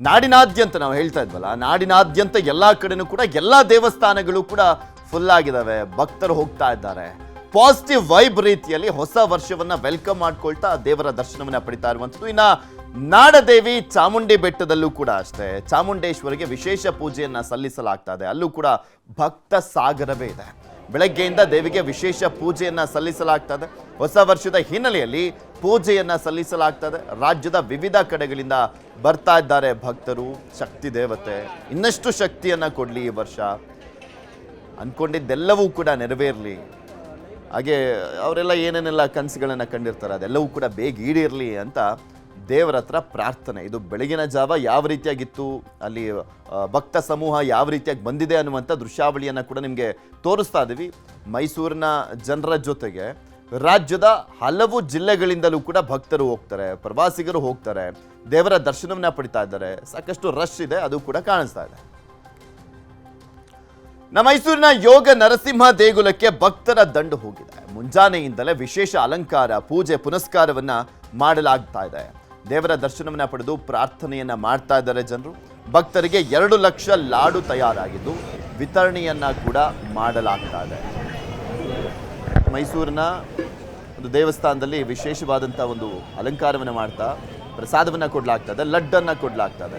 ನಾಡಿನಾದ್ಯಂತ ನಾವು ಹೇಳ್ತಾ ಇದ್ವಲ್ಲ, ನಾಡಿನಾದ್ಯಂತ ಎಲ್ಲ ಕಡೆನೂ ಕೂಡ ಎಲ್ಲ ದೇವಸ್ಥಾನಗಳು ಕೂಡ ಫುಲ್ ಆಗಿದ್ದಾವೆ ಭಕ್ತರು ಹೋಗ್ತಾ ಇದ್ದಾರೆ. ಪಾಸಿಟಿವ್ ವೈಬ್ ರೀತಿಯಲ್ಲಿ ಹೊಸ ವರ್ಷವನ್ನ ವೆಲ್ಕಮ್ ಮಾಡ್ಕೊಳ್ತಾ ದೇವರ ದರ್ಶನವನ್ನ ಪಡಿತಾ ಇರುವಂಥದ್ದು. ಇನ್ನ ನಾಡದೇವಿ ಚಾಮುಂಡಿ ಬೆಟ್ಟದಲ್ಲೂ ಕೂಡ ಅಷ್ಟೇ, ಚಾಮುಂಡೇಶ್ವರಿಗೆ ವಿಶೇಷ ಪೂಜೆಯನ್ನ ಸಲ್ಲಿಸಲಾಗ್ತಾ ಇದೆ. ಅಲ್ಲೂ ಕೂಡ ಭಕ್ತ ಸಾಗರವೇ ಇದೆ. ಬೆಳಗ್ಗೆಯಿಂದ ದೇವಿಗೆ ವಿಶೇಷ ಪೂಜೆಯನ್ನ ಸಲ್ಲಿಸಲಾಗ್ತದೆ ಹೊಸ ವರ್ಷದ ಹಿನ್ನೆಲೆಯಲ್ಲಿ ಪೂಜೆಯನ್ನ ಸಲ್ಲಿಸಲಾಗ್ತದೆ. ರಾಜ್ಯದ ವಿವಿಧ ಕಡೆಗಳಿಂದ ಬರ್ತಾ ಇದ್ದಾರೆ ಭಕ್ತರು. ಶಕ್ತಿ ದೇವತೆ, ಇನ್ನಷ್ಟು ಶಕ್ತಿಯನ್ನ ಕೊಡ್ಲಿ ಈ ವರ್ಷ. ಅನ್ಕೊಂಡಿದ್ದೆಲ್ಲವೂ ಕೂಡ ನೆರವೇರಲಿ. ಹಾಗೆ ಅವರೆಲ್ಲ ಏನೇನೆಲ್ಲ ಕನಸುಗಳನ್ನ ಕಂಡಿರ್ತಾರೆ, ಅದೆಲ್ಲವೂ ಕೂಡ ಬೇಗ ಈಡೇರಲಿ ಅಂತ ದೇವರ ಹತ್ರ ಪ್ರಾರ್ಥನೆ. ಇದು ಬೆಳಗಿನ ಜಾವ ಯಾವ ರೀತಿಯಾಗಿತ್ತು, ಅಲ್ಲಿ ಭಕ್ತ ಸಮೂಹ ಯಾವ ರೀತಿಯಾಗಿ ಬಂದಿದೆ ಅನ್ನುವಂಥ ದೃಶ್ಯಾವಳಿಯನ್ನು ಕೂಡ ನಿಮಗೆ ತೋರಿಸ್ತಾ ಇದ್ದೀವಿ ಮೈಸೂರಿನ ಜನರ ಜೊತೆಗೆ ರಾಜ್ಯದ ಹಲವು ಜಿಲ್ಲೆಗಳಿಂದಲೂ ಕೂಡ ಭಕ್ತರು ಹೋಗ್ತಾರೆ, ಪ್ರವಾಸಿಗರು ಹೋಗ್ತಾರೆ, ದೇವರ ದರ್ಶನವನ್ನ ಪಡಿತಾ ಇದ್ದಾರೆ. ಸಾಕಷ್ಟು ರಶ್ ಇದೆ, ಅದು ಕೂಡ ಕಾಣಿಸ್ತಾ ಇದೆ. ನಮ್ಮ ಮೈಸೂರಿನ ಯೋಗ ನರಸಿಂಹ ದೇಗುಲಕ್ಕೆ ಭಕ್ತರ ದಂಡು ಹೋಗಿದೆ. ಮುಂಜಾನೆಯಿಂದಲೇ ವಿಶೇಷ ಅಲಂಕಾರ, ಪೂಜೆ, ಪುನಸ್ಕಾರವನ್ನ ಮಾಡಲಾಗ್ತಾ ಇದೆ. ದೇವರ ದರ್ಶನವನ್ನ ಪಡೆದು ಪ್ರಾರ್ಥನೆಯನ್ನ ಮಾಡ್ತಾ ಇದ್ದಾರೆ ಜನರು. ಭಕ್ತರಿಗೆ ಎರಡು ಲಕ್ಷ ಲಾಡು ತಯಾರಾಗಿದ್ದು, ವಿತರಣೆಯನ್ನ ಕೂಡ ಮಾಡಲಾಗ್ತಾ ಇದೆ. ಮೈಸೂರಿನ ಒಂದು ದೇವಸ್ಥಾನದಲ್ಲಿ ವಿಶೇಷವಾದಂಥ ಒಂದು ಅಲಂಕಾರವನ್ನು ಮಾಡ್ತಾ ಪ್ರಸಾದವನ್ನು ಕೊಡಲಾಗ್ತದೆ ಲಡ್ಡನ್ನು ಕೊಡಲಾಗ್ತದೆ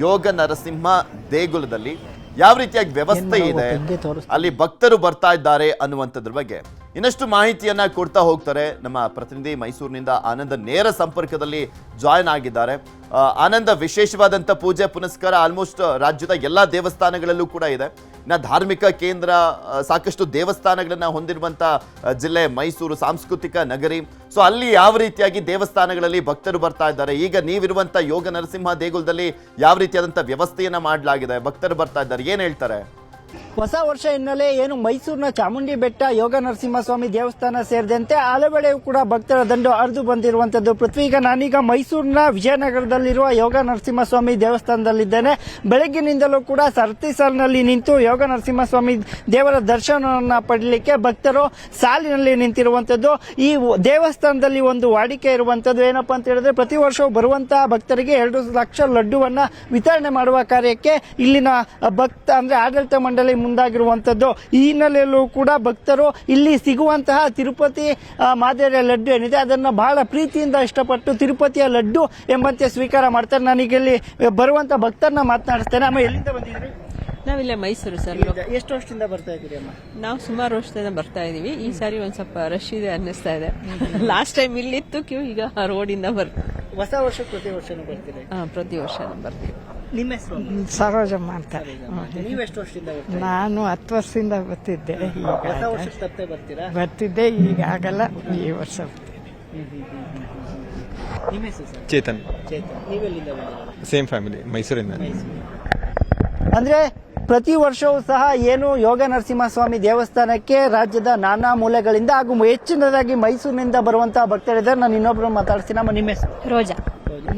ಯೋಗ ನರಸಿಂಹ ದೇಗುಲದಲ್ಲಿ ಯಾವ ರೀತಿಯಾಗಿ ವ್ಯವಸ್ಥೆ ಇದೆ ಅಲ್ಲಿ ಭಕ್ತರು ಬರ್ತಾ ಇದ್ದಾರೆ ಅನ್ನುವಂಥದ್ರ ಬಗ್ಗೆ. ಇನ್ನಷ್ಟು ಮಾಹಿತಿಯನ್ನ ಕೊಡ್ತಾ ಹೋಗ್ತಾರೆ ನಮ್ಮ ಪ್ರತಿನಿಧಿ ಮೈಸೂರಿನಿಂದ ಆನಂದ ನೇರ ಸಂಪರ್ಕದಲ್ಲಿ ಜಾಯ್ನ್ ಆಗಿದ್ದಾರೆ. ಆನಂದ ವಿಶೇಷವಾದಂಥ ಪೂಜೆ, ಪುನಸ್ಕಾರ ಆಲ್ಮೋಸ್ಟ್ ರಾಜ್ಯದ ಎಲ್ಲ ದೇವಸ್ಥಾನಗಳಲ್ಲೂ ಕೂಡ ಇದೆ. ಇನ್ನು ಧಾರ್ಮಿಕ ಕೇಂದ್ರ ಸಾಕಷ್ಟು ದೇವಸ್ಥಾನಗಳನ್ನ ಹೊಂದಿರುವಂಥ ಜಿಲ್ಲೆ ಮೈಸೂರು ಸಾಂಸ್ಕೃತಿಕ ನಗರಿ. ಸೊ ಅಲ್ಲಿ ಯಾವ ರೀತಿಯಾಗಿ ದೇವಸ್ಥಾನಗಳಲ್ಲಿ ಭಕ್ತರು ಬರ್ತಾ ಇದ್ದಾರೆ? ಈಗ ನೀವಿರುವಂಥ ಯೋಗ ನರಸಿಂಹ ದೇಗುಲದಲ್ಲಿ ಯಾವ ರೀತಿಯಾದಂಥ ವ್ಯವಸ್ಥೆಯನ್ನ ಮಾಡಲಾಗಿದೆ? ಭಕ್ತರು ಬರ್ತಾ ಇದ್ದಾರೆ. ಏನು ಹೇಳ್ತಾರೆ? ಹೊಸ ವರ್ಷ ಹಿನ್ನೆಲೆ ಏನು ಮೈಸೂರಿನ ಚಾಮುಂಡಿ ಬೆಟ್ಟ, ಯೋಗ ನರಸಿಂಹಸ್ವಾಮಿ ದೇವಸ್ಥಾನ ಸೇರಿದಂತೆ ಹಲವೆಡೆಯೂ ಕೂಡ ಭಕ್ತರ ದಂಡು ಹರಿದು ಬಂದಿರುವಂತದ್ದು ಪೃಥ್ವಿ ಈಗ ನಾನೀಗ ಮೈಸೂರಿನ ವಿಜಯನಗರದಲ್ಲಿರುವ ಯೋಗ ನರಸಿಂಹಸ್ವಾಮಿ ದೇವಸ್ಥಾನದಲ್ಲಿದ್ದೇನೆ. ಬೆಳಗ್ಗಿನಿಂದಲೂ ಕೂಡ ಸರತಿ ಸಾಲಿನಲ್ಲಿ ನಿಂತು ಯೋಗ ನರಸಿಂಹಸ್ವಾಮಿ ದೇವರ ದರ್ಶನವನ್ನು ಪಡೀಲಿಕ್ಕೆ ಭಕ್ತರು ಸಾಲಿನಲ್ಲಿ ನಿಂತಿರುವಂತದ್ದು ಈ ದೇವಸ್ಥಾನದಲ್ಲಿ ಒಂದು ವಾಡಿಕೆ ಇರುವಂತದ್ದು ಏನಪ್ಪಾ ಅಂತ ಹೇಳಿದ್ರೆ, ಪ್ರತಿ ವರ್ಷವೂ ಬರುವಂತಹ ಭಕ್ತರಿಗೆ ಎರಡು ಲಕ್ಷ ಲಡ್ಡುವನ್ನ ವಿತರಣೆ ಮಾಡುವ ಕಾರ್ಯಕ್ಕೆ ಇಲ್ಲಿನ ಭಕ್ತ, ಅಂದ್ರೆ ಆಡಳಿತ ಮಂಡಳಿ ಮುಂದಾಗಿರುವಂತದ್ದು. ಈ ಹಿನ್ನೆಲೆಯಲ್ಲೂ ಕೂಡ ಭಕ್ತರು ಇಲ್ಲಿ ಸಿಗುವಂತಹ ತಿರುಪತಿ ಮಾದರಿಯ ಲಡ್ಡು ಏನಿದೆ ಅದನ್ನು ಬಹಳ ಪ್ರೀತಿಯಿಂದ ಇಷ್ಟಪಟ್ಟು ತಿರುಪತಿಯ ಲಡ್ಡು ಎಂಬಂತೆ ಸ್ವೀಕಾರ ಮಾಡ್ತಾರೆ. ನನಗೆ ಇಲ್ಲಿ ಬರುವಂತ ಭಕ್ತರನ್ನ ಮಾತನಾಡಿಸ್ತೇನೆ. ಅಮ್ಮ ಎಲ್ಲಿಂದ ಬಂದಿದ್ರಿ ನಾವಿಲ್ಲ ಮೈಸೂರು ಸರ್. ಎಷ್ಟು ವರ್ಷದಿಂದ ಬರ್ತಾ ಇದ್ದೀರಿ ಅಮ್ಮ? ನಾವು ಸುಮಾರು ವರ್ಷದಿಂದ ಬರ್ತಾ ಇದೀವಿ. ಈ ಸಾರಿ ಒಂದ್ ಸ್ವಲ್ಪ ರಶ್ ಇದೆ ಅನ್ನಿಸ್ತಾ ಇದೆ. ಲಾಸ್ಟ್ ಟೈಮ್ ಇಲ್ಲಿತ್ತು ಕ್ಯೂ ಈಗ ರೋಡಿಂದ ಬರ್ತೀವಿ ಹೊಸ ವರ್ಷ ಪ್ರತಿ ವರ್ಷನೂ ಬರ್ತೀರಿ? ಪ್ರತಿ ವರ್ಷ ಬರ್ತೀವಿ. ನಿಮ್ಮ ಹೆಸರು? ಸರೋಜಮ್ಮ ಅಂತ. ನೀವು ಎಷ್ಟು ವರ್ಷದಿಂದ ಬರ್ತೀರಿ ನಾನು ಹತ್ತು ವರ್ಷದಿಂದ ಬರ್ತಿದ್ದೆ. ಈಗ ಹೊಸ ವರ್ಷಕ್ಕೆ ಬರ್ತೀರಾ? ಬರ್ತಿದ್ದೆ ಈಗ ಆಗಲ್ಲ ಈ ವರ್ಷ ಬರ್ತೀನಿ ನಿಮ್ಮ ಹೆಸರು ಸರ್? ಚೇತನ್. ಚೇತನ್. ನೀವೆಲ್ಲಿಂದ ಬಂದಿರೋದು? ಸೇಮ್ ಫ್ಯಾಮಿಲಿ ಮೈಸೂರಿಂದ. ಅಂದ್ರೆ ಪ್ರತಿ ವರ್ಷವೂ ಸಹ ಏನು ಯೋಗ ನರಸಿಂಹಸ್ವಾಮಿ ದೇವಸ್ಥಾನಕ್ಕೆ ರಾಜ್ಯದ ನಾನಾ ಮೂಲೆಗಳಿಂದ ಹಾಗೂ ಹೆಚ್ಚಿನದಾಗಿ ಮೈಸೂರಿನಿಂದ ಬರುವಂತಹ ಭಕ್ತರಿದ್ದಾರೆ. ನಾನು ಇನ್ನೊಬ್ರು ಮಾತಾಡ್ತೀನಿ ನಮ್ಮ ನಿಮ್ಮ ಹೆಸರು? ರೋಜಾ.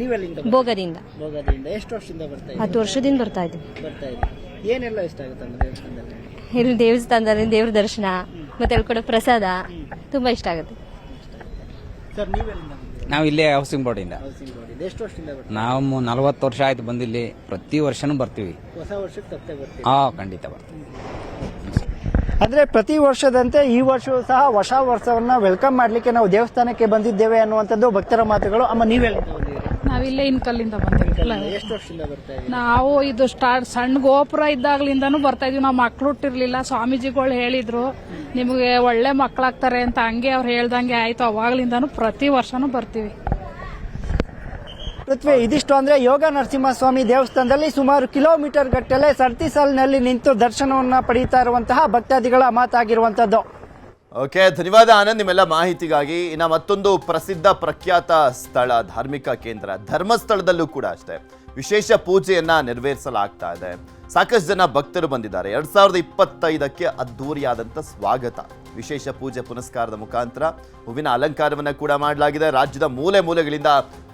ನೀವೆಲ್ಲಿಂದ ಭೋಗದಿಂದ. ಭೋಗದಿಂದ. ಎಷ್ಟು ವರ್ಷದಿಂದ ಬರ್ತಾ ಇದ್ದೀರಿ? ಹತ್ತು ವರ್ಷದಿಂದ ಬರ್ತಾ ಇದ್ದೀವಿ. ಬರ್ತಾ ಇದ್ದೀರಿ. ಏನೆಲ್ಲ ಇಷ್ಟ ಆಗುತ್ತೆ ನಮ್ಮ ದೇವಸ್ಥಾನದಲ್ಲಿ? ಇಲ್ಲಿ ದೇವಸ್ಥಾನದಲ್ಲಿ ದೇವ್ರ ದರ್ಶನ ಮತ್ತೆ ಅಲ್ಲಿ ಕೊಡೋ ಪ್ರಸಾದ ತುಂಬಾ ಇಷ್ಟ ಆಗುತ್ತೆ. ಸರ್ ನೀವೆಲ್ಲಿಂದ ನಾವು ಇಲ್ಲೇ ಹೌಸಿಂಗ್ ಬೋರ್ಡಿಂದ ಹೌಸಿಂಗ್ ಬೋರ್ಡ್ ಎಷ್ಟು ವರ್ಷದಿಂದ ಬರ್ತೀವಿ ನಾವು ನಲವತ್ತು ವರ್ಷ ಆಯ್ತು ಬಂದಿಲ್ಲಿ. ಪ್ರತಿ ವರ್ಷನೂ ಬರ್ತೀವಿ. ಹೊಸ ವರ್ಷಕ್ಕೆ ತಪ್ಪೆ ಬರ್ತೀವಿ ಹಾ ಖಂಡಿತ ಬರ್ತೀವಿ. ಅಂದ್ರೆ ಪ್ರತಿ ವರ್ಷದಂತೆ ಈ ವರ್ಷವೂ ಸಹ ಹೊಸ ವರ್ಷವನ್ನ ವೆಲ್ಕಮ್ ಮಾಡ್ಲಿಕ್ಕೆ ನಾವು ದೇವಸ್ಥಾನಕ್ಕೆ ಬಂದಿದ್ದೇವೆ ಅನ್ನುವಂಥದ್ದು ಭಕ್ತರ ಮಾತುಗಳು. ಅಮ್ಮ ನೀವೆಲ್ಲಿಂದ ಬಂದಿದ್ದೀರಿ? ನಾವಿಲ್ಲೇ ಇನ್ಕಲ್ಲಿಂದ ಬಂದಿವಿ. ನಾವು ಇದು ಸ್ಟಾರ್ಟ್ ಸಣ್ಣ ಗೋಪುರ ಇದ್ದಾಗ್ಲಿಂದಾನು ಬರ್ತಾ ಇದೀವಿ. ನಾವು ಮಕ್ಳು ಹುಟ್ಟಿರ್ಲಿಲ್ಲ. ಸ್ವಾಮೀಜಿಗಳು ಹೇಳಿದ್ರು ನಿಮಗೆ ಒಳ್ಳೆ ಮಕ್ಕಳಾಗ್ತಾರೆ ಅಂತ ಹಂಗೆ ಅವ್ರು ಹೇಳ್ದಂಗೆ ಆಯ್ತು. ಅವಾಗ್ಲಿಂದಾನು ಪ್ರತಿ ವರ್ಷನೂ ಬರ್ತೀವಿ. ಪೃಥ್ವಿ ಇದಿಷ್ಟು ಅಂದ್ರೆ ಯೋಗ ನರಸಿಂಹಸ್ವಾಮಿ ದೇವಸ್ಥಾನದಲ್ಲಿ ಸುಮಾರು ಕಿಲೋಮೀಟರ್ ಗಟ್ಟಲೆ ಸರ್ತಿ ಸಾಲಿನಲ್ಲಿ ನಿಂತು ದರ್ಶನವನ್ನ ಪಡೆಯುತ್ತಾ ಇರುವಂತಹ ಭಕ್ತಾದಿಗಳ ಮಾತಾಗಿರುವಂತದ್ದು. ಓಕೆ ಧನ್ಯವಾದ ಆನಂದ್. ನಿಮ್ಮೆಲ್ಲ ಮಾಹಿತಿಗಾಗಿ ಇನ್ನು ಮತ್ತೊಂದು ಪ್ರಸಿದ್ಧ ಪ್ರಖ್ಯಾತ ಸ್ಥಳ, ಧಾರ್ಮಿಕ ಕೇಂದ್ರ, ಧರ್ಮಸ್ಥಳದಲ್ಲೂ ಕೂಡ ಅಷ್ಟೇ ವಿಶೇಷ ಪೂಜೆಯನ್ನ ನೆರವೇರಿಸಲಾಗ್ತಾ ಇದೆ. ಸಾಕಷ್ಟು ಜನ ಭಕ್ತರು ಬಂದಿದ್ದಾರೆ. ಎರಡ್ ಸಾವಿರದ ಇಪ್ಪತ್ತೈದಕ್ಕೆ ಅದ್ಧೂರಿಯಾದಂಥ ಸ್ವಾಗತ. ವಿಶೇಷ ಪೂಜೆ ಪುನಸ್ಕಾರದ ಮುಖಾಂತರ ಹೂವಿನ ಅಲಂಕಾರವನ್ನು ಕೂಡ ಮಾಡಲಾಗಿದೆ. ರಾಜ್ಯದ ಮೂಲೆ ಮೂಲೆಗಳಿಂದ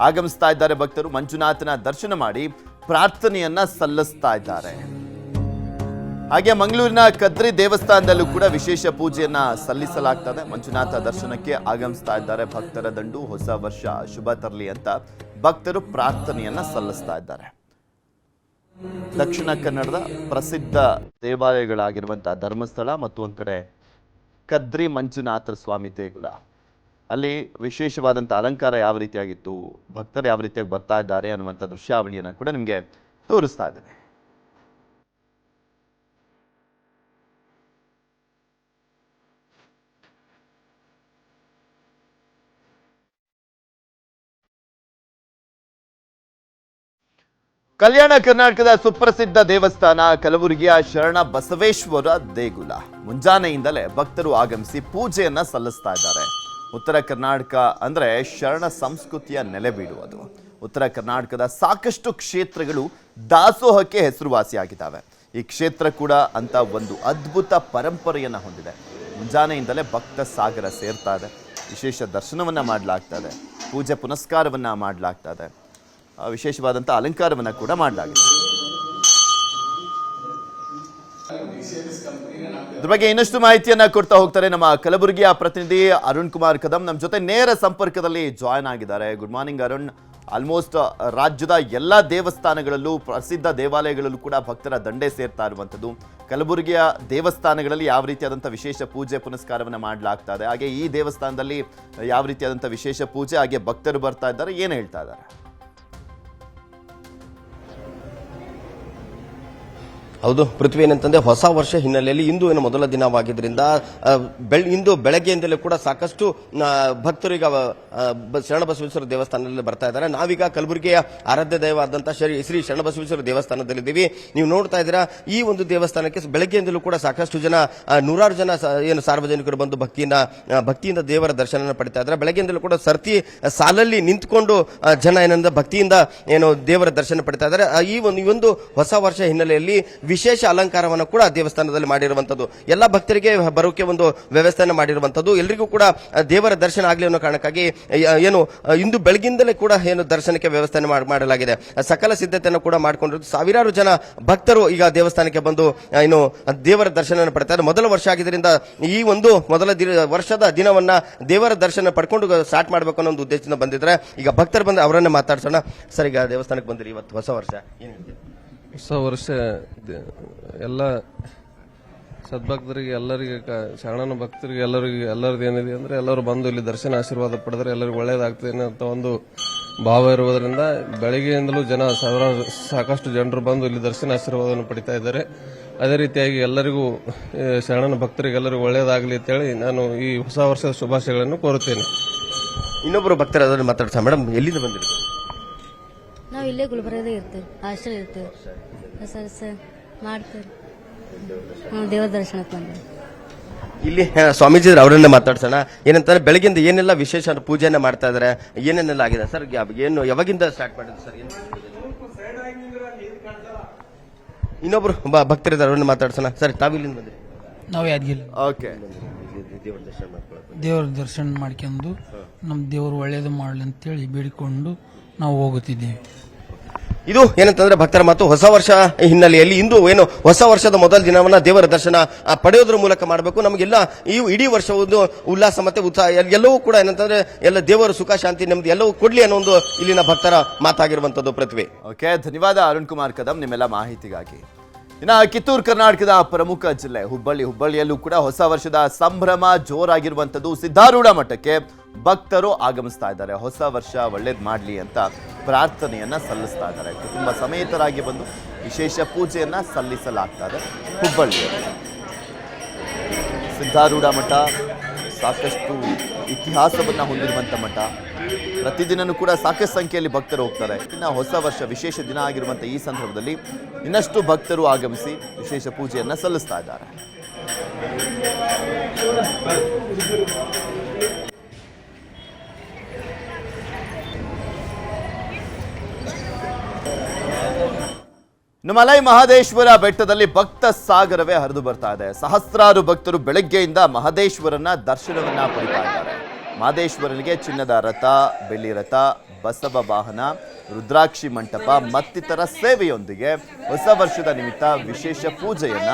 ಆಗಮಿಸ್ತಾ ಇದ್ದಾರೆ ಭಕ್ತರು. ಮಂಜುನಾಥನ ದರ್ಶನ ಮಾಡಿ ಪ್ರಾರ್ಥನೆಯನ್ನ ಸಲ್ಲಿಸ್ತಾ ಇದ್ದಾರೆ. ಹಾಗೆ ಮಂಗಳೂರಿನ ಕದ್ರಿ ದೇವಸ್ಥಾನದಲ್ಲೂ ಕೂಡ ವಿಶೇಷ ಪೂಜೆಯನ್ನ ಸಲ್ಲಿಸಲಾಗ್ತದೆ. ಮಂಜುನಾಥ ದರ್ಶನಕ್ಕೆ ಆಗಮಿಸ್ತಾ ಇದ್ದಾರೆ. ಭಕ್ತರ ದಂಡು ಹೊಸ ವರ್ಷ ಶುಭ ತರಲಿ ಅಂತ ಭಕ್ತರು ಪ್ರಾರ್ಥನೆಯನ್ನ ಸಲ್ಲಿಸ್ತಾ ಇದ್ದಾರೆ. ದಕ್ಷಿಣ ಕನ್ನಡದ ಪ್ರಸಿದ್ಧ ದೇವಾಲಯಗಳಾಗಿರುವಂತಹ ಧರ್ಮಸ್ಥಳ ಮತ್ತು ಒಂದ್ ಕಡೆ ಕದ್ರಿ ಮಂಜುನಾಥ ಸ್ವಾಮಿ ದೇಗುಲ. ಅಲ್ಲಿ ವಿಶೇಷವಾದಂಥ ಅಲಂಕಾರ ಯಾವ ರೀತಿಯಾಗಿತ್ತು, ಭಕ್ತರು ಯಾವ ರೀತಿಯಾಗಿ ಬರ್ತಾ ಇದ್ದಾರೆ ಅನ್ನುವಂಥ ದೃಶ್ಯಾವಳಿಯನ್ನು ಕೂಡ ನಿಮಗೆ ತೋರಿಸ್ತಾ ಇದ್ದೇನೆ. ಕಲ್ಯಾಣ ಕರ್ನಾಟಕದ ಸುಪ್ರಸಿದ್ಧ ದೇವಸ್ಥಾನ ಕಲಬುರಗಿಯ ಶರಣ ಬಸವೇಶ್ವರ ದೇಗುಲ. ಮುಂಜಾನೆಯಿಂದಲೇ ಭಕ್ತರು ಆಗಮಿಸಿ ಪೂಜೆಯನ್ನ ಸಲ್ಲಿಸ್ತಾ ಇದ್ದಾರೆ. ಉತ್ತರ ಕರ್ನಾಟಕ ಅಂದ್ರೆ ಶರಣ ಸಂಸ್ಕೃತಿಯ ನೆಲೆಬೀಡು ಅದು ಉತ್ತರ ಕರ್ನಾಟಕದ ಸಾಕಷ್ಟು ಕ್ಷೇತ್ರಗಳು ದಾಸೋಹಕ್ಕೆ ಹೆಸರುವಾಸಿಯಾಗಿದ್ದಾವೆ. ಈ ಕ್ಷೇತ್ರ ಕೂಡ ಅಂತ ಒಂದು ಅದ್ಭುತ ಪರಂಪರೆಯನ್ನ ಹೊಂದಿದೆ. ಮುಂಜಾನೆಯಿಂದಲೇ ಭಕ್ತ ಸಾಗರ ಸೇರ್ತಾ ಇದೆ. ವಿಶೇಷ ದರ್ಶನವನ್ನ ಮಾಡಲಾಗ್ತದೆ ಪೂಜೆ ಪುನಸ್ಕಾರವನ್ನ ಮಾಡಲಾಗ್ತದೆ ವಿಶೇಷವಾದಂಥ ಅಲಂಕಾರವನ್ನು ಕೂಡ ಮಾಡಲಾಗಿದೆ. ಇದ್ರ ಬಗ್ಗೆ ಇನ್ನಷ್ಟು ಮಾಹಿತಿಯನ್ನ ಕೊಡ್ತಾ ಹೋಗ್ತಾರೆ ನಮ್ಮ ಕಲಬುರಗಿಯ ಪ್ರತಿನಿಧಿ ಅರುಣ್ ಕುಮಾರ್ ಕದಂ. ನಮ್ಮ ಜೊತೆ ನೇರ ಸಂಪರ್ಕದಲ್ಲಿ ಜಾಯ್ನ್ ಆಗಿದ್ದಾರೆ. Good morning Arun. ಆಲ್ಮೋಸ್ಟ್ ರಾಜ್ಯದ ಎಲ್ಲ ದೇವಸ್ಥಾನಗಳಲ್ಲೂ ಪ್ರಸಿದ್ಧ ದೇವಾಲಯಗಳಲ್ಲೂ ಕೂಡ ಭಕ್ತರ ದಂಡೆ ಸೇರ್ತಾ ಇರುವಂಥದ್ದು. ಕಲಬುರಗಿಯ ದೇವಸ್ಥಾನಗಳಲ್ಲಿ ಯಾವ ರೀತಿಯಾದಂಥ ವಿಶೇಷ ಪೂಜೆ ಪುನಸ್ಕಾರವನ್ನು ಮಾಡಲಾಗ್ತಾ ಇದೆ? ಹಾಗೆ ಈ ದೇವಸ್ಥಾನದಲ್ಲಿ ಯಾವ ರೀತಿಯಾದಂಥ ವಿಶೇಷ ಪೂಜೆ, ಹಾಗೆ ಭಕ್ತರು ಬರ್ತಾ ಇದ್ದಾರೆ, ಏನು ಹೇಳ್ತಾ ಇದ್ದಾರೆ? ಹೌದು, ಪೃಥ್ವಿ ಏನಂತಂದ್ರೆ ಹೊಸ ವರ್ಷ ಹಿನ್ನೆಲೆಯಲ್ಲಿ ಇಂದು ಏನು ಮೊದಲ ದಿನವಾಗಿದ್ದರಿಂದ ಬೆಳ್, ಇಂದು ಬೆಳಗ್ಗೆಯಿಂದಲೇ ಕೂಡ ಸಾಕಷ್ಟು ಭಕ್ತರಿಗೆ ಶರಣಬಸವೇಶ್ವರ ದೇವಸ್ಥಾನದಲ್ಲಿ ಬರ್ತಾ ಇದ್ದಾರೆ. ನಾವೀಗ ಕಲಬುರಗಿಯ ಆರಾಧ್ಯ ದೈವವಾದಂತಹ ಶ್ರೀ ಶ್ರೀ ಶರಣಬಸವೇಶ್ವರ ದೇವಸ್ಥಾನದಲ್ಲಿದ್ದೀವಿ. ನೀವು ನೋಡ್ತಾ ಇದ್ದೀರಾ, ಈ ಒಂದು ದೇವಸ್ಥಾನಕ್ಕೆ ಬೆಳಗ್ಗೆಯಿಂದಲೂ ಕೂಡ ಸಾಕಷ್ಟು ಜನ ನೂರಾರು ಜನ ಏನು ಸಾರ್ವಜನಿಕರು ಬಂದು ಭಕ್ತಿಯಿಂದ ಭಕ್ತಿಯಿಂದ ದೇವರ ದರ್ಶನ ಪಡಿತಾ ಇದ್ದಾರೆ. ಬೆಳಗ್ಗೆಯಿಂದಲೂ ಕೂಡ ಸರ್ತಿ ಸಾಲಲ್ಲಿ ನಿಂತ್ಕೊಂಡು ಜನ ಏನಂದ್ರೆ ಭಕ್ತಿಯಿಂದ, ಏನು ದೇವರ ದರ್ಶನ ಪಡಿತಾ ಇದ್ದಾರೆ. ಈ ಒಂದು ಹೊಸ ವರ್ಷ ಹಿನ್ನೆಲೆಯಲ್ಲಿ ವಿಶೇಷ ಅಲಂಕಾರವನ್ನು ಕೂಡ ದೇವಸ್ಥಾನದಲ್ಲಿ ಮಾಡಿರುವಂತದ್ದು ಎಲ್ಲ ಭಕ್ತರಿಗೆ ಬರೋಕೆ ಒಂದು ವ್ಯವಸ್ಥೆಯನ್ನು ಮಾಡಿರುವಂತದ್ದು ಎಲ್ಲರಿಗೂ ಕೂಡ ದೇವರ ದರ್ಶನ ಆಗಲಿ ಅನ್ನೋ ಕಾರಣಕ್ಕಾಗಿ ಏನು ಇಂದು ಬೆಳಗಿಂದಲೇ ಕೂಡ ಏನು ದರ್ಶನಕ್ಕೆ ವ್ಯವಸ್ಥೆ ಮಾಡ್- ಮಾಡಲಾಗಿದೆ. ಸಕಲ ಸಿದ್ಧತೆಯನ್ನು ಕೂಡ ಮಾಡಿಕೊಂಡಿರೋದು. ಸಾವಿರಾರು ಜನ ಭಕ್ತರು ಈಗ ದೇವಸ್ಥಾನಕ್ಕೆ ಬಂದು ಏನು ದೇವರ ದರ್ಶನ ಪಡ್ತಾರೆ ಮೊದಲ ವರ್ಷ ಆಗಿದ್ದರಿಂದ ಈ ಒಂದು ಮೊದಲ ವರ್ಷದ ದಿನವನ್ನ ದೇವರ ದರ್ಶನ ಪಡ್ಕೊಂಡು ಸ್ಟಾರ್ಟ್ ಮಾಡಬೇಕು ಅನ್ನೋ ಒಂದು ಉದ್ದೇಶದಿಂದ ಬಂದಿದ್ರೆ ಈಗ ಭಕ್ತರು ಬಂದು ಅವರನ್ನೇ ಮಾತಾಡ್ಸೋಣ. ಸರ್, ಈಗ ದೇವಸ್ಥಾನಕ್ಕೆ ಬಂದಿರಿ. ಇವತ್ತು ಹೊಸ ವರ್ಷ. ಏನು? ಹೊಸ ವರ್ಷ ಎಲ್ಲ ಸದ್ಭಕ್ತರಿಗೆ, ಎಲ್ಲರಿಗೆ ಶರಣನ ಭಕ್ತರಿಗೆ, ಎಲ್ಲರಿಗೆ, ಎಲ್ಲರದ್ದು ಏನಿದೆ ಅಂದ್ರೆ ಎಲ್ಲರೂ ಬಂದು ಇಲ್ಲಿ ದರ್ಶನ ಆಶೀರ್ವಾದ ಪಡೆದ್ರೆ ಎಲ್ಲರಿಗೂ ಒಳ್ಳೇದಾಗ್ತದೆ ಅಂತ ಒಂದು ಭಾವ ಇರುವುದರಿಂದ ಬೆಳಗ್ಗೆಯಿಂದಲೂ ಜನ ಸಾವಿರಾರು ಸಾಕಷ್ಟು ಜನರು ಬಂದು ಇಲ್ಲಿ ದರ್ಶನ ಆಶೀರ್ವಾದವನ್ನು ಪಡಿತಾ ಇದ್ದಾರೆ. ಅದೇ ರೀತಿಯಾಗಿ ಎಲ್ಲರಿಗೂ ಶರಣನ ಭಕ್ತರಿಗೆ ಎಲ್ಲರಿಗೂ ಒಳ್ಳೇದಾಗಲಿ ಅಂತೇಳಿ ನಾನು ಈ ಹೊಸ ವರ್ಷದ ಶುಭಾಶಯಗಳನ್ನು ಕೋರುತ್ತೇನೆ. ಇನ್ನೊಬ್ಬರು ಭಕ್ತರಾದರೂ ಮಾತಾಡ್ತಾ ಮೇಡಮ್, ಎಲ್ಲಿಂದ ಬಂದಿರಿ ನಾವು ಇಲ್ಲೇ ಗುಲ್ಬರ್ಗದ ಇರ್ತೇವೆ ಹಾಸ್ಟೆಲ್ ಇರ್ತೇವೆ. ಸರ್ ಸರ್ ಮಾಡ್ತೇವೆ ಹ್ಞೂ ದೇವ್ರ ದರ್ಶನಕ್ಕೆ ಬಂದೆ ಇಲ್ಲಿ ಸ್ವಾಮೀಜಿ ಅವರನ್ನೇ ಮಾತಾಡ್ಸೋಣ. ಏನಂತಾರೆ ಬೆಳಗಿಂದ ಏನೆಲ್ಲ ವಿಶೇಷ ಪೂಜೆನ ಮಾಡ್ತಾ ಇದಾರೆ ಏನೇನೆಲ್ಲ ಆಗಿದೆ? ಸರ್ ಯಾವ- ಏನು ಯಾವಾಗಿಂದ ಸ್ಟಾರ್ಟ್ ಮಾಡಿದ್ರು ಸರ್ ಏನು ಇನ್ನೊಬ್ರು ಬ- ಭಕ್ತರಿದ್ದಾರೆ ಅವ್ರನ್ನ ಮಾತಾಡ್ಸೋಣ. ಸರ್ ತಾವಿಲ್ಲಿಂದ ಬಂದ್ರಿ? ನಾವು ಯಾದಗಿರಿ ಓಕೆ. ದೇವರ ದರ್ಶನ ಮಾಡ್ಕೊಳ್ಳೋದು ದೇವ್ರ ದರ್ಶನ ಮಾಡ್ಕೊಂಡು ನಮ್ಮ ದೇವರು ಒಳ್ಳೇದು ಮಾಡಲಿ ಅಂತೇಳಿ ಬೇಡಿಕೊಂಡು ನಾವು ಹೋಗುತ್ತಿದ್ದೇವೆ. ಇದು ಏನಂತಂದ್ರೆ ಭಕ್ತರ ಮಾತು ಹೊಸ ವರ್ಷ ಹಿನ್ನೆಲೆಯಲ್ಲಿ ಇಂದು ಏನು ಹೊಸ ವರ್ಷದ ಮೊದಲ ದಿನವನ್ನ ದೇವರ ದರ್ಶನ ಆ, ಪಡೆಯೋದ್ರ ಮೂಲಕ ಮಾಡಬೇಕು. ನಮಗೆಲ್ಲ ಈ ಇಡೀ ವರ್ಷ ಒಂದು ಉಲ್ಲಾಸ ಮತ್ತೆ ಉತ್ಸಾಹ ಎಲ್ಲವೂ ಕೂಡ ಏನಂತಂದ್ರೆ ಎಲ್ಲ ದೇವರ ಸುಖ ಶಾಂತಿ ನೆಮ್ಮದಿ ಎಲ್ಲವೂ ಕೊಡ್ಲಿ ಅನ್ನೋ ಒಂದು ಇಲ್ಲಿನ ಭಕ್ತರ ಮಾತಾಗಿರುವಂತದ್ದು ಪ್ರತಿಭೆ. ಓಕೆ ಧನ್ಯವಾದ ಅರುಣ್ ಕುಮಾರ್ ಕದಂ ನಿಮ್ಮೆಲ್ಲ ಮಾಹಿತಿಗಾಗಿ. ಇನ್ನ ಕಿತ್ತೂರು ಕರ್ನಾಟಕದ ಪ್ರಮುಖ ಜಿಲ್ಲೆ ಹುಬ್ಬಳ್ಳಿ. ಹುಬ್ಬಳ್ಳಿಯಲ್ಲೂ ಕೂಡ ಹೊಸ ವರ್ಷದ ಸಂಭ್ರಮ ಜೋರಾಗಿರುವಂಥದ್ದು ಸಿದ್ಧಾರೂಢ ಮಠಕ್ಕೆ ಭಕ್ತರು ಆಗಮಿಸ್ತಾ ಇದ್ದಾರೆ. ಹೊಸ ವರ್ಷ ಒಳ್ಳೇದು ಮಾಡಲಿ ಅಂತ ಪ್ರಾರ್ಥನೆಯನ್ನ ಸಲ್ಲಿಸ್ತಾ ಇದ್ದಾರೆ. ಕುಟುಂಬ ಸಮೇತರಾಗಿ ಬಂದು ವಿಶೇಷ ಪೂಜೆಯನ್ನು ಸಲ್ಲಿಸಲಾಗ್ತಾ ಇದೆ. ಸಿದ್ಧಾರೂಢ ಮಠ ಸಾಕಷ್ಟು ಇತಿಹಾಸವನ್ನ ಹೊಂದಿರುವಂಥ ಮಠ. ಪ್ರತಿದಿನನೂ ಕೂಡ ಸಾಕಷ್ಟು ಸಂಖ್ಯೆಯಲ್ಲಿ ಭಕ್ತರು ಹೋಗ್ತಾರೆ. ಇನ್ನು ಹೊಸ ವರ್ಷ ವಿಶೇಷ ದಿನ ಆಗಿರುವಂಥ ಈ ಸಂದರ್ಭದಲ್ಲಿ ಇನ್ನಷ್ಟು ಭಕ್ತರು ಆಗಮಿಸಿ ವಿಶೇಷ ಪೂಜೆಯನ್ನು ಸಲ್ಲಿಸ್ತಾ ಇದ್ದಾರೆ. ಇನ್ನು ಮಲೈ ಮಹದೇಶ್ವರ ಬೆಟ್ಟದಲ್ಲಿ ಭಕ್ತ ಸಾಗರವೇ ಹರಿದು ಬರ್ತಾ ಇದೆ. ಸಹಸ್ರಾರು ಭಕ್ತರು ಬೆಳಗ್ಗೆಯಿಂದ ಮಹದೇಶ್ವರನ ದರ್ಶನವನ್ನ ಪಡಿತಾ ಇದ್ದಾರೆ. ಮಹದೇಶ್ವರನಿಗೆ ಚಿನ್ನದ ರಥ, ಬೆಳ್ಳಿ ರಥ, ಬಸವ ವಾಹನ, ರುದ್ರಾಕ್ಷಿ ಮಂಟಪ ಮತ್ತಿತರ ಸೇವೆಯೊಂದಿಗೆ ಹೊಸ ವರ್ಷದ ನಿಮಿತ್ತ ವಿಶೇಷ ಪೂಜೆಯನ್ನ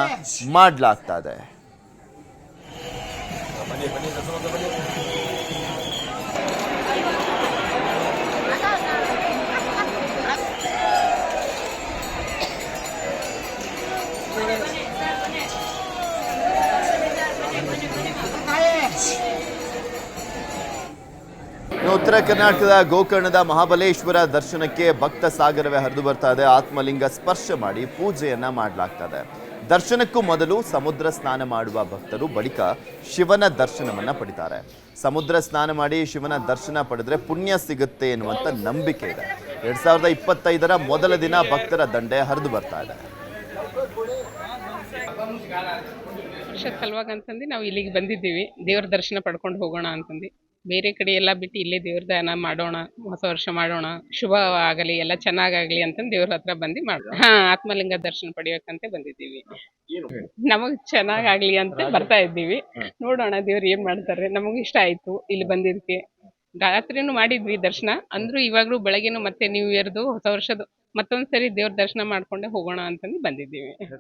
ಮಾಡಲಾಗ್ತಾ ಇದೆ. ಇನ್ನು ಉತ್ತರ ಕರ್ನಾಟಕದ ಗೋಕರ್ಣದ ಮಹಾಬಲೇಶ್ವರ ದರ್ಶನಕ್ಕೆ ಭಕ್ತ ಸಾಗರವೇ ಹರಿದು ಬರ್ತಾ ಇದೆ. ಆತ್ಮಲಿಂಗ ಸ್ಪರ್ಶ ಮಾಡಿ ಪೂಜೆಯನ್ನ ಮಾಡಲಾಗ್ತದೆ. ದರ್ಶನಕ್ಕೂ ಮೊದಲು ಸಮುದ್ರ ಸ್ನಾನ ಮಾಡುವ ಭಕ್ತರು ಬಳಿಕ ಶಿವನ ದರ್ಶನವನ್ನ ಪಡಿತಾರೆ. ಸಮುದ್ರ ಸ್ನಾನ ಮಾಡಿ ಶಿವನ ದರ್ಶನ ಪಡೆದ್ರೆ ಪುಣ್ಯ ಸಿಗುತ್ತೆ ಎನ್ನುವಂತ ನಂಬಿಕೆ ಇದೆ. ಎರಡ್ ಸಾವಿರದ ಇಪ್ಪತ್ತೈದರ ಮೊದಲ ದಿನ ಭಕ್ತರ ದಂಡೆ ಹರಿದು ಬರ್ತಾ ಇದೆ. ಸಲುವಾಗ ಅಂತಂದು ನಾವು ಇಲ್ಲಿಗೆ ಬಂದಿದ್ದೀವಿ. ದೇವರ ದರ್ಶನ ಪಡ್ಕೊಂಡು ಹೋಗೋಣ ಅಂತಂದು. ಬೇರೆ ಕಡೆ ಎಲ್ಲ ಬಿಟ್ಟು ಇಲ್ಲೇ ದೇವ್ರ ದಾನ ಮಾಡೋಣ ಹೊಸ ವರ್ಷ ಮಾಡೋಣ ಶುಭ ಆಗಲಿ ಎಲ್ಲ ಚೆನ್ನಾಗಾಗ್ಲಿ ಅಂತ ದೇವ್ರ ಹತ್ರ ಬಂದು ಮಾಡೋಣ ಹಾ ಆತ್ಮಲಿಂಗ ದರ್ಶನ ಪಡಿಬೇಕಂತ ಬಂದಿದ್ದೀವಿ. ನಮಗ್ ಚೆನ್ನಾಗಾಗ್ಲಿ ಅಂತ ಬರ್ತಾ ಇದ್ದೀವಿ. ನೋಡೋಣ ದೇವ್ರ ಏನ್ ಮಾಡ್ತಾರೆ. ನಮಗ್ ಇಷ್ಟ ಆಯ್ತು ಇಲ್ಲಿ ಬಂದಿದ್ದಕ್ಕೆ ರಾತ್ರಿನೂ ಮಾಡಿದ್ವಿ ದರ್ಶನ. ಅಂದ್ರು ಇವಾಗ್ಲೂ ಬೆಳಗ್ಗೆನು ಮತ್ತೆ ನ್ಯೂ ಇಯರ್ದು ಹೊಸ ವರ್ಷದ ಮತ್ತೊಂದ್ಸರಿ ದೇವ್ರ ದರ್ಶನ ಮಾಡ್ಕೊಂಡೆ ಹೋಗೋಣ ಅಂತಂದು ಬಂದಿದ್ದೀವಿ.